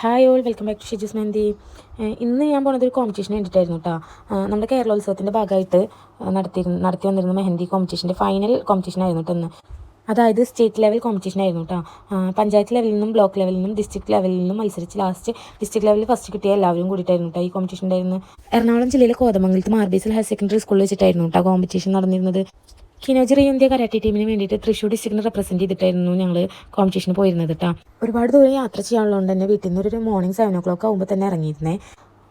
Hi all welcome back to Shiju's mehndi ഇന്ന് ഞാൻ പോണത് ഒരു കോമ്പറ്റീഷൻ വേണ്ടിയിട്ടായിരുന്നു കേട്ടോ നമ്മുടെ കേരളോത്സവത്തിന്റെ ഭാഗമായിട്ട് നടത്തി നടത്തി വന്നിരുന്ന മെഹന്തി കോമ്പറ്റീഷന്റെ ഫൈനൽ കോമ്പറ്റീഷൻ ആയിരുന്നു കേട്ടോ അതായത് സ്റ്റേറ്റ് ലെവൽ കോമ്പറ്റീഷൻ ആയിരുന്നു കേട്ടോ പഞ്ചായത്ത് ലെവലിൽ നിന്നും ബ്ലോക്ക് ലെവലിൽ നിന്നും ഡിസ്ട്രിക്ട് ലെവലിൽ നിന്നും മത്സരിച്ച് ലാസ്റ്റ് ഡിസ്ട്രിക്ട് ലെവലിൽ ഫസ്റ്റ് കിട്ടിയ എല്ലാവരും കൂടിയിട്ടായിരുന്നു കേട്ടോ ഈ കോമ്പറ്റീഷൻ ഉണ്ടായിരുന്നു എറണാകുളം ജില്ലയിലെ കോതമംഗലത്ത് മാർബീസൽ ഹയർ സെക്കൻഡറി സ്കൂളിൽ വെച്ചിട്ടായിരുന്നു കേട്ടോ കോമ്പറ്റീഷൻ നടന്നിരുന്നത്. കിനോജറി ഇന്ത്യ കരാട്ടി ടീമിന് വേണ്ടിയിട്ട് തൃശ്ശൂർ ഡിസ്ട്രിക്റ്റിനെ റെപ്രസെന്റ് ചെയ്തിട്ടായിരുന്നു ഞങ്ങൾ കോമ്പറ്റീഷന് പോയിരുന്നത് കേട്ടോ ഒരുപാട് ദൂരം യാത്ര ചെയ്യാനുള്ളതുകൊണ്ട് തന്നെ വീട്ടിൽ നിന്ന് ഒരു മോർണിംഗ് സെവൻ ഓ ക്ലോക്ക് ആകുമ്പോൾ തന്നെ ഇറങ്ങിയിരുന്നേ.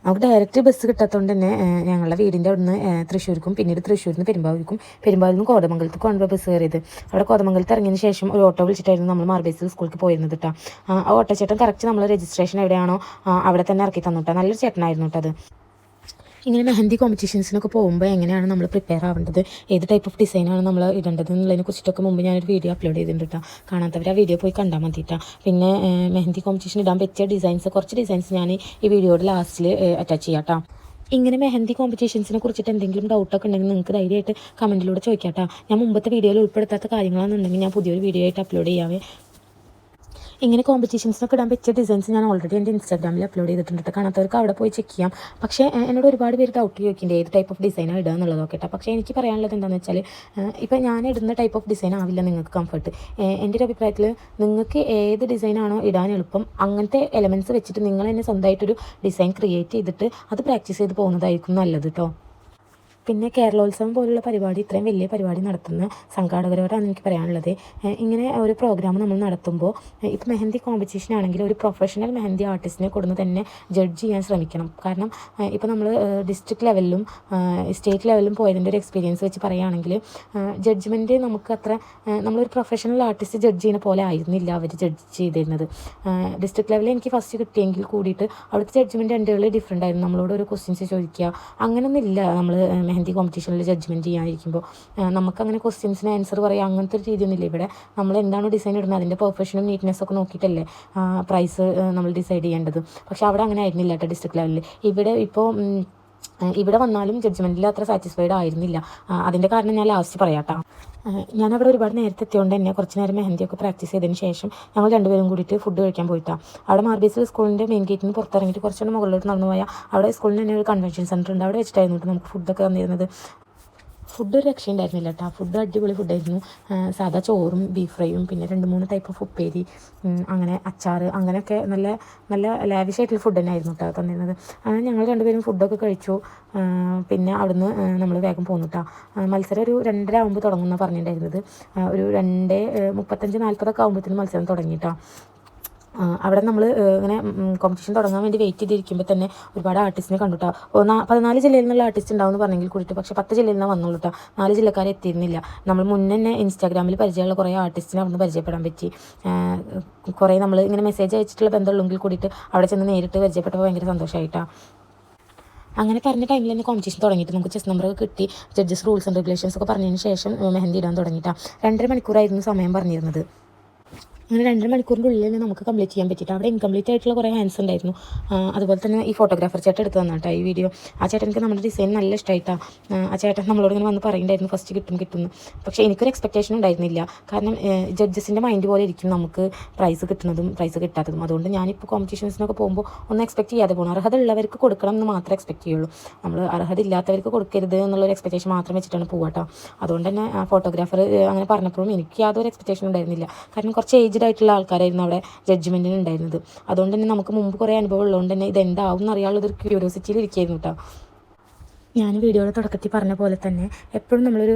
നമുക്ക് ഡയറക്റ്റ് ബസ് കിട്ടാത്തതുകൊണ്ട് തന്നെ ഞങ്ങളുടെ വീടിന്റെ അവിടുന്ന് തൃശ്ശൂർക്കും പിന്നീട് തൃശ്ശൂരിൽ നിന്ന് പെരുമ്പാവൂർക്കും പെരുമ്പാവൂരിൽ നിന്ന് കോതമംഗലത്തേക്കാണ് ബസ് കയറിയത്. അവിടെ കോതമംഗലത്ത് ഇറങ്ങിയതിന് ശേഷം ഒരു ഓട്ടോ വിളിച്ചിട്ടായിരുന്നു നമ്മൾ മാർബേസിൽ സ്കൂളിൽ പോയിരുന്നത് കേട്ടോ ആ ഓട്ടോ ചേട്ടൻ കറക്റ്റ് നമ്മൾ രജിസ്ട്രേഷൻ എവിടെയാണോ അവിടെ തന്നെ ഇറക്കി തന്നു കേട്ടോ നല്ലൊരു ചേട്ടനായിരുന്നു കേട്ടോ അത്. ഇങ്ങനെ മെഹന്തി കോമ്പറ്റീഷൻസിനൊക്കെ പോകുമ്പോൾ എങ്ങനെയാണ് നമ്മൾ പ്രിപ്പയർ ആവേണ്ടത്? ഏത് ടൈപ്പ് ഓഫ് ഡിസൈനാണ് നമ്മൾ ഇടേണ്ടത് എന്നുള്ളതിനെ കുറിച്ചിട്ടൊക്കെ മുമ്പ് ഞാനൊരു വീഡിയോ അപ്ലോഡ് ചെയ്തിട്ടുണ്ട് കാണാത്തവർ ആ വീഡിയോ പോയി കണ്ടാൽ മതി കേട്ടോ പിന്നെ മെഹന്തി കോമ്പറ്റീഷൻ ഇടാൻ പറ്റിയ ഡിസൈൻസ് കുറച്ച് ഡിസൈൻസ് ഞാൻ ഈ വീഡിയോയുടെ ലാസ്റ്റിൽ അറ്റാച്ച് ചെയ്യാം കേട്ടോ ഇങ്ങനെ മെഹന്തി കോമ്പറ്റീഷൻസിനെ കുറിച്ചിട്ട് എന്തെങ്കിലും ഡൗട്ടൊക്കെ ഉണ്ടെങ്കിൽ നിങ്ങൾക്ക് ധൈര്യമായിട്ട് കമന്റിലൂടെ ചോദിക്കാം കേട്ടോ ഞാൻ മുമ്പത്തെ വീഡിയോയിൽ ഉൾപ്പെടുത്താത്ത കാര്യങ്ങളാണെന്നുണ്ടെങ്കിൽ ഞാൻ പുതിയൊരു വീഡിയോ ആയിട്ട് അപ്ലോഡ് ചെയ്യാവേ. ഇങ്ങനെ കോമ്പറ്റീഷൻസിനൊക്കെ ഇടാൻ പറ്റിയ ഡിസൈൻസ് ഞാൻ ഓൾറെഡി എന്റെ ഇൻസ്റ്റാഗ്രാമിൽ അപ്ലോഡ് ചെയ്തിട്ടുണ്ട്. കാണാത്തവർക്ക് അവിടെ പോയി ചെക്ക് ചെയ്യാം. പക്ഷേ എന്നോട് ഒരുപാട് പേര് ഡൗട്ട് ചോദിക്കുന്നുണ്ട് ഏത് ടൈപ്പ് ഓഫ് ഡിസൈനാണ് ഇടുക എന്നുള്ളതൊക്കെ കേട്ടോ പക്ഷേ എനിക്ക് പറയാനുള്ളത് എന്താണെന്ന് വെച്ചാൽ ഇപ്പം ഞാൻ ഇടുന്ന ടൈപ്പ് ഓഫ് ഡിസൈൻ ആവില്ല നിങ്ങൾക്ക് കംഫർട്ട് എന്റെ ഒരു അഭിപ്രായത്തിൽ നിങ്ങൾക്ക് ഏത് ഡിസൈനാണോ ഇടാൻ എളുപ്പം അങ്ങനത്തെ എലമെന്റ്സ് വെച്ചിട്ട് നിങ്ങൾ തന്നെ സ്വന്തമായിട്ടൊരു ഡിസൈൻ ക്രിയേറ്റ് ചെയ്തിട്ട് അത് പ്രാക്ടീസ് ചെയ്ത് പോകുന്നതായിരിക്കും നല്ലത് കേട്ടോ പിന്നെ കേരളോത്സവം പോലുള്ള പരിപാടി ഇത്രയും വലിയ പരിപാടി നടത്തുന്ന സംഘാടകരോടാണ് എനിക്ക് പറയാനുള്ളത്. ഇങ്ങനെ ഒരു പ്രോഗ്രാം നമ്മൾ നടത്തുമ്പോൾ ഇപ്പോൾ മെഹന്തി കോമ്പറ്റീഷൻ ആണെങ്കിൽ ഒരു പ്രൊഫഷണൽ മെഹന്തി ആർട്ടിസ്റ്റിനെ കൊടുന്ന് തന്നെ ജഡ്ജ് ചെയ്യാൻ ശ്രമിക്കണം. കാരണം ഇപ്പോൾ നമ്മൾ ഡിസ്ട്രിക്ട് ലെവലിലും സ്റ്റേറ്റ് ലെവലിലും പോയതിന്റെ ഒരു എക്സ്പീരിയൻസ് വെച്ച് പറയുകയാണെങ്കിൽ ജഡ്ജ്മെന്റ് നമുക്ക് അത്ര നമ്മളൊരു പ്രൊഫഷണൽ ആർട്ടിസ്റ്റ് ജഡ്ജ് ചെയ്യുന്ന പോലെ ആയിരുന്നില്ല അവർ ജഡ്ജ് ചെയ്തിരുന്നത്. ഡിസ്ട്രിക്ട് ലെവലിൽ എനിക്ക് ഫസ്റ്റ് കിട്ടിയെങ്കിൽ കൂടിയിട്ട് അവിടുത്തെ ജഡ്ജ്മെന്റ് എന്റെ ഡിഫറെന്റ് ആയിരുന്നു. നമ്മളോട് ഒരു ക്വസ്റ്റ്യൻസ് ചോദിക്കുക. അങ്ങനെയൊന്നും ഇല്ല നമ്മൾ കോമ്പറ്റീഷനിൽ ജഡ്ജ്മെന്റ് ചെയ്യാനിരിക്കുമ്പോൾ നമുക്കങ്ങനെ ക്വസ്റ്റ്യൻസിന് ആൻസർ പറയാം അങ്ങനത്തെ ഒരു രീതിയൊന്നുമില്ല. ഇവിടെ നമ്മൾ എന്താണ് ഡിസൈൻ ഇടുന്നത് അതിന്റെ പെർഫെക്ഷനും നീറ്റ്നെസ് ഒക്കെ നോക്കിയിട്ടല്ലേ പ്രൈസ് നമ്മൾ ഡിസൈഡ് ചെയ്യേണ്ടത്. പക്ഷേ അവിടെ അങ്ങനെ ആയിരുന്നില്ല കേട്ടോ ഡിസ്ട്രിക്ട് ലെവലിൽ ഇവിടെ ഇപ്പോൾ ഇവിടെ വന്നാലും ജഡ്ജ്മെന്റിൽ അത്ര സാറ്റിസ്ഫൈഡ് ആയിരുന്നില്ല. അതിന്റെ കാരണം ഞാൻ ലാസ്റ്റ് പറയാം കേട്ടോ ഞാൻ അവിടെ ഒരുപാട് നേരത്തെ എത്തിയോണ്ട് തന്നെ കുറച്ച് നേരം മെഹന്തിയൊക്കെ പ്രാക്ടീസ് ചെയ്തതിന് ശേഷം ഞങ്ങൾ രണ്ടുപേരും കൂടിയിട്ട് ഫുഡ് കഴിക്കാൻ പോയിട്ടാണ് അവിടെ മാർബീസിൽ സ്കൂളിന്റെ മെയിൻ ഗേറ്റിൽ നിന്ന് പുറത്തിറങ്ങിയിട്ട് കുറച്ചുകൂടെ മുകളിലോട്ട് നടന്നു പോയാൽ അവിടെ സ്കൂളിൽ തന്നെ ഒരു കൺവെൻഷൻ സെന്റർ ഉണ്ട്. അവിടെ വെച്ചിട്ടായിരുന്നു നമുക്ക് ഫുഡൊക്കെ തന്നിരുന്നത്. ഫുഡ് ഒരു രക്ഷയുണ്ടായിരുന്നില്ല കേട്ടോ ഫുഡ് അടിപൊളി ഫുഡായിരുന്നു സാധാ ചോറും ബീഫ് ഫ്രൈയും പിന്നെ രണ്ട് മൂന്ന് ടൈപ്പ് ഓഫ് ഉപ്പേരി അങ്ങനെ അച്ചാർ അങ്ങനെയൊക്കെ നല്ല നല്ല ലാവിഷായിട്ടുള്ള ഫുഡ് തന്നെ ആയിരുന്നു കേട്ടോ തന്നിരുന്നത്. അങ്ങനെ ഞങ്ങൾ രണ്ടുപേരും ഫുഡൊക്കെ കഴിച്ചു. പിന്നെ അവിടുന്ന് നമ്മൾ വേഗം പോന്നു കേട്ടോ മത്സരം ഒരു രണ്ടര ആകുമ്പോൾ തുടങ്ങുന്ന പറഞ്ഞിട്ടുണ്ടായിരുന്നത്. ഒരു രണ്ട് മുപ്പത്തഞ്ച് നാൽപ്പതൊക്കെ ആകുമ്പോഴത്തേനും മത്സരം തുടങ്ങി കേട്ടോ അവിടെ നമ്മൾ ഇങ്ങനെ കോമ്പറ്റീഷൻ തുടങ്ങാൻ വേണ്ടി വെയിറ്റ് ചെയ്തിരിക്കുമ്പോൾ തന്നെ ഒരുപാട് ആർട്ടിസ്റ്റിനെ കണ്ടുട്ടോ. ഒന്ന് പതിനാല് ജില്ലയിൽ നിന്നുള്ള ആർട്ടിസ്റ്റ് ഉണ്ടാവുമെന്ന് പറഞ്ഞെങ്കിൽ കൂടിയിട്ട് പക്ഷേ പത്ത് ജില്ലയിൽ നിന്നാണ് വന്നുള്ളൂ കേട്ടോ നാല് ജില്ലക്കാരെ എത്തിയിരുന്നില്ല. നമ്മൾ മുന്നേ തന്നെ ഇൻസ്റ്റാഗ്രാമിൽ പരിചയമുള്ള കുറേ ആർട്ടിസ്റ്റിനെ അവിടെ നിന്ന് പരിചയപ്പെടാൻ പറ്റി. കുറേ നമ്മൾ ഇങ്ങനെ മെസ്സേജ് അയച്ചിട്ടുള്ള ബന്ധമുള്ളെങ്കിൽ കൂടിയിട്ട് അവിടെ ചെന്ന് നേരിട്ട് പരിചയപ്പെട്ടപ്പോൾ ഭയങ്കര സന്തോഷമായിട്ടാണ് അങ്ങനെ പറഞ്ഞ ടൈമിൽ തന്നെ കോമ്പറ്റീഷൻ തുടങ്ങിയിട്ട് നമുക്ക് ചെസ് നമ്പറൊക്കെ കിട്ടി. ജഡ്ജസ് റൂൾസ് ആൻഡ് റെഗുലേഷൻസ് ഒക്കെ പറഞ്ഞതിന് ശേഷം മെഹന്തി ഇടാൻ തുടങ്ങിയിട്ടാണ് രണ്ടര മണിക്കൂറായിരുന്നു സമയം പറഞ്ഞിരുന്നത്. അങ്ങനെ രണ്ടര മണിക്കൂറിന്റെ ഉള്ളിൽ തന്നെ നമുക്ക് കംപ്ലീറ്റ് ചെയ്യാൻ പറ്റിയിട്ട്. അവിടെ ഇൻകംപ്ലീറ്റ് ആയിട്ടുള്ള കുറേ ഹാൻഡ്സ് ഉണ്ടായിരുന്നു. അതുപോലെ തന്നെ ഈ ഫോട്ടോഗ്രാഫർ ചേട്ടൻ എടുത്ത് തന്നാട്ടോ ഈ വീഡിയോ ആ ചേട്ടൻ എനിക്ക് നമ്മുടെ ഡിസൈൻ നല്ല ഇഷ്ടമായിട്ടാണ് ആ ചേട്ടൻ നമ്മളോട് ഇങ്ങനെ വന്ന് പറയുന്നുണ്ടായിരുന്നു ഫസ്റ്റ് കിട്ടും കിട്ടും പക്ഷേ എനിക്കൊരു എക്സ്പെക്റ്റേഷൻ ഉണ്ടായിരുന്നില്ല. കാരണം ജഡ്ജസിന്റെ മൈൻഡ് പോലെ ഇരിക്കും നമുക്ക് പ്രൈസ് കിട്ടുന്നതും പ്രൈസ് കിട്ടാത്തതും. അതുകൊണ്ട് ഞാനിപ്പോൾ കോമ്പറ്റീഷൻസിനൊക്കെ പോകുമ്പോൾ ഒന്നും എക്സ്പെക്ട് ചെയ്യാതെ പോകണം അർഹത ഉള്ളവർക്ക് കൊടുക്കണം എന്ന് മാത്രമേ എക്സ്പെക്ട് ചെയ്യുള്ളൂ. നമ്മൾ അർഹത ഇല്ലാത്തവർക്ക് കൊടുക്കരുത് എന്നുള്ളൊരു എക്സ്പെക്റ്റേഷൻ മാത്രം വെച്ചിട്ടാണ് പോവാട്ടോ. അതുകൊണ്ട് തന്നെ ആ ഫോട്ടോഗ്രാഫർ അങ്ങനെ പറഞ്ഞപ്പോഴും എനിക്ക് യാതൊരു എക്സ്പെക്റ്റേഷൻ ഉണ്ടായിരുന്നില്ല. കാരണം കുറച്ച് ഏജ്ഡ് ആയിട്ടുള്ള ആൾക്കാരായിരുന്നു അവിടെ ജഡ്ജ്മെന്റിന് ഉണ്ടായിരുന്നത്. അതുകൊണ്ട് തന്നെ നമുക്ക് മുമ്പ് കുറേ അനുഭവം ഉള്ളതുകൊണ്ട് തന്നെ ഇത് എന്താവും എന്നറിയാനുള്ളൊരു ക്യൂരിയോസിറ്റിയിൽ ഇരിക്കുകയായിരുന്നു കേട്ടോ. ഞാൻ വീഡിയോയുടെ തുടക്കത്തിൽ പറഞ്ഞ പോലെ തന്നെ എപ്പോഴും നമ്മളൊരു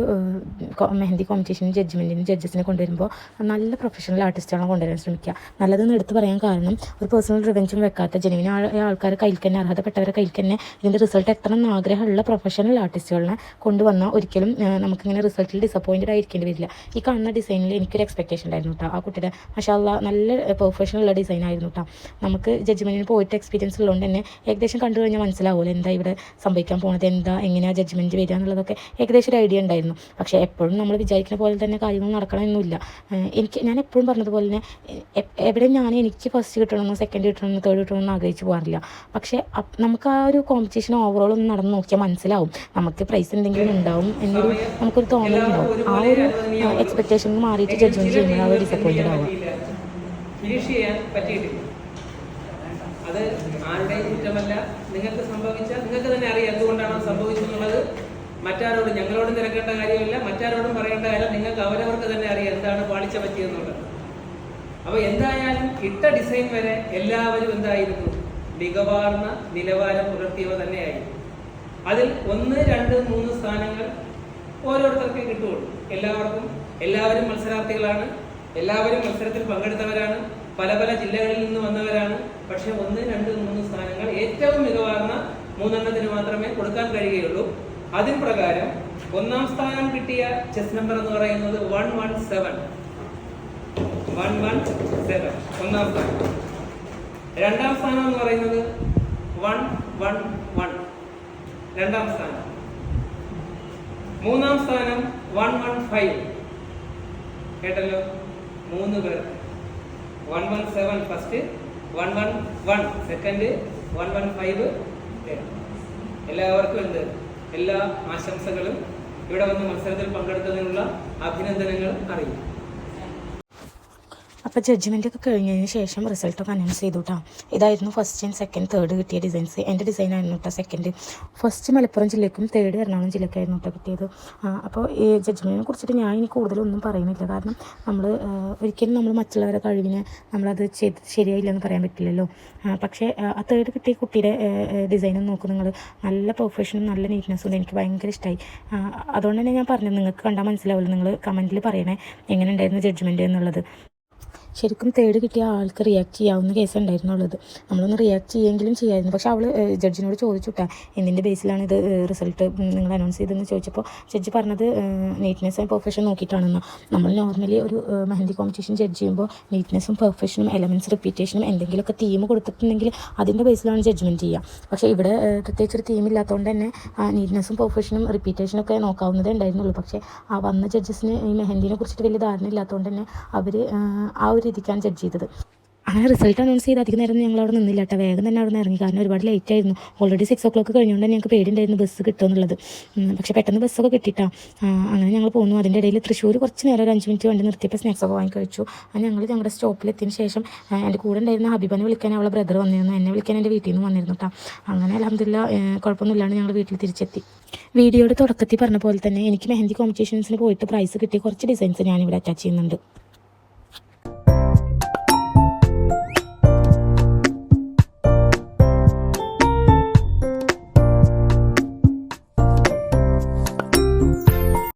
മെഹന്തി കോമ്പറ്റീഷനും ജഡ്ജ്മെന്റിനും ജഡ്ജസിനെ കൊണ്ടുവരുമ്പോൾ നല്ല പ്രൊഫഷണൽ ആർട്ടിസ്റ്റുകളെ കൊണ്ടുവരാൻ ശ്രമിക്കുക. നല്ലതെന്ന് എടുത്ത് പറയാൻ കാരണം ഒരു പേഴ്സണൽ റിവെഞ്ചും വെക്കാത്ത ജെനുവിൻ ആൾക്കാർ കയ്യിൽ തന്നെ അർഹതപ്പെട്ടവരെ കയ്യിൽ തന്നെ ഇതിന്റെ റിസൾട്ട് എത്തണം ആഗ്രഹമുള്ള പ്രൊഫഷണൽ ആർട്ടിസ്റ്റുകളെ കൊണ്ടുവന്നാൽ ഒരിക്കലും നമുക്കിങ്ങനെ റിസൾട്ടിൽ ഡിസപ്പോയിന്റഡ് ആയിരിക്കേണ്ടി വരില്ല. ഈ കാണുന്ന ഡിസൈനിൽ എനിക്കൊരു എക്സ്പെക്റ്റേഷൻ ഉണ്ടായിരുന്നു കേട്ടോ ആ കുട്ടിയുടെ മഷാല്ല നല്ല പെർഫെക്ഷൻ ഉള്ള ഡിസൈൻ ആയിരുന്നു കേട്ടോ നമുക്ക് ജഡ്ജ്മെന്റിന് പോയിട്ട് എക്സ്പീരിയൻസ് ഉള്ളതുകൊണ്ട് തന്നെ ഏകദേശം കണ്ടു കഴിഞ്ഞാൽ മനസ്സിലാവുമല്ലോ എന്താ ഇവിടെ സംഭവിക്കാൻ പോകുന്നത് എന്താ എങ്ങനെയാണ് ജഡ്ജ്മെന്റ് വരിക എന്നുള്ളതൊക്കെ ഏകദേശം ഒരു ഐഡിയ ഉണ്ടായിരുന്നു. പക്ഷേ എപ്പോഴും നമ്മൾ വിചാരിക്കുന്ന പോലെ തന്നെ കാര്യങ്ങൾ നടക്കണമെന്നില്ല എനിക്ക് ഞാൻ എപ്പോഴും പറഞ്ഞതുപോലെ തന്നെ എവിടെ ഞാൻ എനിക്ക് ഫസ്റ്റ് കിട്ടണമെന്നോ സെക്കൻഡ് കിട്ടണമെന്നോ തേർഡ് കിട്ടണമെന്നോ ആഗ്രഹിച്ച് പോകാറില്ല. പക്ഷേ നമുക്ക് ആ ഒരു കോമ്പറ്റീഷൻ ഓവറോൾ ഒന്ന് നടന്ന് നോക്കിയാൽ മനസ്സിലാവും. നമുക്ക് പ്രൈസ് എന്തെങ്കിലും ഉണ്ടാവും എന്നൊരു നമുക്കൊരു തോന്നലുണ്ടാവും ആ ഒരു എക്സ്പെക്റ്റേഷൻ മാറിയിട്ട് ജഡ്ജ്മെന്റ് ചെയ്യുമ്പോൾ ഒരു ഡിസപ്പോയിന്റഡ് ആവുക. ചെയ്യാൻ പറ്റിയിട്ടില്ല. അത് ആരുടെയും കുറ്റമല്ല. നിങ്ങൾക്ക് സംഭവിച്ച നിങ്ങൾക്ക് തന്നെ അറിയാം എന്തുകൊണ്ടാണ് സംഭവിച്ചിട്ടുള്ളത്. മറ്റാരോടും ഞങ്ങളോടും തിരക്കേണ്ട കാര്യമില്ല. മറ്റാരോടും പറയേണ്ട കാര്യം നിങ്ങൾക്ക് അവരവർക്ക് തന്നെ അറിയാം എന്താണ് പാളിച്ച പറ്റിയെന്നുള്ളത്. അപ്പൊ എന്തായാലും ഇട്ട ഡിസൈൻ വരെ എല്ലാവരും എന്തായിരുന്നു? മികവാർന്ന നിലവാരം പുലർത്തിയവ തന്നെയായിരുന്നു. അതിൽ ഒന്ന് രണ്ട് മൂന്ന് സ്ഥാനങ്ങൾ ഓരോരുത്തർക്ക് കിട്ടുകയുള്ളൂ. എല്ലാവർക്കും എല്ലാവരും മത്സരാർത്ഥികളാണ്. എല്ലാവരും മത്സരത്തിൽ പങ്കെടുത്തവരാണ്. പല പല ജില്ലകളിൽ നിന്ന് വന്നവരാണ്. പക്ഷെ ഒന്ന് രണ്ട് മൂന്ന് സ്ഥാനങ്ങൾ ഏറ്റവും മികവാർന്ന മൂന്നെണ്ണത്തിന് മാത്രമേ കൊടുക്കാൻ കഴിയുകയുള്ളൂ. അതിൻ പ്രകാരം ഒന്നാം സ്ഥാനം കിട്ടിയ ചെസ് നമ്പർ എന്ന് പറയുന്നത് one one seven. One one seven. ഒന്നാം സ്ഥാനം. രണ്ടാം സ്ഥാനം എന്ന് പറയുന്നത് വൺ വൺ വൺ. രണ്ടാം സ്ഥാനം. മൂന്നാം സ്ഥാനം വൺ വൺ ഫൈവ്. കേട്ടല്ലോ? മൂന്ന് പേർ. One one seven first one one one second one one five എല്ലാവർക്കും എന്ത്? എല്ലാ ആശംസകളും ഇവിടെ വന്ന് മത്സരത്തിൽ പങ്കെടുത്തതിനുള്ള അഭിനന്ദനങ്ങൾ അറിയിക്കും. അപ്പോൾ ജഡ്ജ്മെന്റ് ഒക്കെ കഴിഞ്ഞതിന് ശേഷം റിസൾട്ടൊക്കെ അനൗൺസ് ചെയ്തു കേട്ടോ ഇതായിരുന്നു ഫസ്റ്റ് ആൻഡ് സെക്കൻഡ് തേർഡ് കിട്ടിയ ഡിസൈൻസ് എന്റെ ഡിസൈൻ ആയിരുന്നു കേട്ടോ സെക്കൻഡ് ഫസ്റ്റ് മലപ്പുറം ജില്ലയ്ക്കും തേർഡ് എറണാകുളം ജില്ലയ്ക്കായിരുന്നു കേട്ടോ കിട്ടിയത്. അപ്പോൾ ഈ ജഡ്ജ്മെന്റിനെ കുറിച്ചിട്ട് ഞാൻ ഇനി കൂടുതലൊന്നും പറയുന്നില്ല. കാരണം നമ്മൾ ഒരിക്കലും നമ്മൾ മറ്റുള്ളവരെ കഴിവിനെ നമ്മളത് ചെയ്ത് ശരിയായില്ല എന്ന് പറയാൻ പറ്റില്ലല്ലോ. പക്ഷേ ആ, തേർഡ് കിട്ടിയ കുട്ടിയുടെ ഡിസൈനും നോക്കും നിങ്ങൾ നല്ല പെർഫെക്ഷനും നല്ല നീറ്റ്നെസ്സും ഉണ്ട്. എനിക്ക് ഭയങ്കര ഇഷ്ടമായി അതുകൊണ്ട് തന്നെ ഞാൻ പറഞ്ഞത് നിങ്ങൾക്ക് കണ്ടാൽ മനസ്സിലാവില്ല നിങ്ങൾ കമന്റിൽ പറയണേ എങ്ങനെ ഉണ്ടായിരുന്നു ജഡ്ജ്മെന്റ് എന്നുള്ളത്. ശരിക്കും തേർഡ് കിട്ടിയ ആൾക്ക് റിയാക്ട് ചെയ്യാവുന്ന കേസ് ഉണ്ടായിരുന്നുള്ളത്. നമ്മളൊന്ന് റിയാക്ട് ചെയ്യെങ്കിലും ചെയ്യായിരുന്നു. പക്ഷെ അവൾ ജഡ്ജിനോട് ചോദിച്ചുട്ടാ എന്തിന്റെ ബേസിലാണ് ഇത് റിസൾട്ട് നിങ്ങൾ അനൗൺസ് ചെയ്തതെന്ന്? ചോദിച്ചപ്പോൾ ജഡ്ജി പറഞ്ഞത് നീറ്റ്നെസ് ആൻഡ് പെർഫെക്ഷൻ നോക്കിയിട്ടാണെന്ന്. നമ്മൾ നോർമലി ഒരു മെഹന്തി കോമ്പറ്റീഷൻ ജഡ്ജ് ചെയ്യുമ്പോൾ നീറ്റ്നെസ്സും പെർഫെക്ഷനും എലമെൻസ് റിപ്പീറ്റേഷനും എന്തെങ്കിലുമൊക്കെ തീം കൊടുത്തിട്ടുണ്ടെങ്കിൽ അതിന്റെ ബേസിലാണ് ജഡ്ജ്മെന്റ് ചെയ്യുക. പക്ഷേ ഇവിടെ പ്രത്യേകിച്ച് ഒരു തീം ഇല്ലാത്തതുകൊണ്ട് തന്നെ നീറ്റ്നെസ്സും പെർഫെക്ഷനും റിപ്പീറ്റേഷനും ഒക്കെ നോക്കാവുന്നതേ ഉണ്ടായിരുന്നുള്ളൂ. പക്ഷേ ആ വന്ന ജഡ്ജസിന് ഈ മെഹന്തിനെ കുറിച്ചിട്ട് വലിയ ധാരണ ഇല്ലാത്തതുകൊണ്ട് തന്നെ അവർ ആ ഒരു രീതിക്കാണ് ജഡ്ജ് ചെയ്തത്. അങ്ങനെ റിസൾട്ട് അനൗൺസ് ചെയ്ത് അധികം നേരം ഞങ്ങൾ അവിടെ നിന്നില്ല കേട്ടോ. വേഗം തന്നെ അവിടെ നിന്ന് ഇറങ്ങി. കാരണം ഒരുപാട് ലേറ്റ് ആയിരുന്നു. ഓൾറെഡി സിക്സ് ഓ ക്ലോക്ക് കഴിഞ്ഞുകൊണ്ട് ഞങ്ങൾക്ക് പേടിയുണ്ടായിരുന്നു ബസ് കിട്ടുമെന്നുള്ളത് പക്ഷേ പെട്ടെന്ന് ബസ്സൊക്കെ കിട്ടിയിട്ടാ അങ്ങനെ ഞങ്ങൾ പോന്നു. അതിന്റെ ഇടയിൽ തൃശ്ശൂർ കുറച്ച് നേരം ഒരു അഞ്ച് മിനിറ്റ് വണ്ടി നിർത്തിയപ്പോൾ സ്നാക്സൊക്കെ വാങ്ങി കഴിച്ചു. അങ്ങനെ ഞങ്ങൾ ഞങ്ങളുടെ സ്റ്റോപ്പിലെത്തിയതിന് ശേഷം എന്റെ കൂടെ ഉണ്ടായിരുന്ന ഹബീബനെ വിളിക്കാൻ അവളെ ബ്രദർ വന്നിരുന്നു. എന്നെ വിളിക്കാൻ എന്റെ വീട്ടിൽ നിന്ന് വന്നിരുന്നു കേട്ടോ. അങ്ങനെ അലഹമില്ല കുഴപ്പമൊന്നുമില്ലാണ്ട് ഞങ്ങൾ വീട്ടിൽ തിരിച്ചെത്തി. വീഡിയോയുടെ തുടക്കത്തിൽ പറഞ്ഞ പോലെ തന്നെ എനിക്ക് മെഹന്തി കോമ്പറ്റീഷൻസിന് പോയിട്ട് പ്രൈസ് കിട്ടിയ കുറച്ച് ഡിസൈൻസ് ഞാനിവിടെ അറ്റാച്ച് ചെയ്യുന്നുണ്ട്.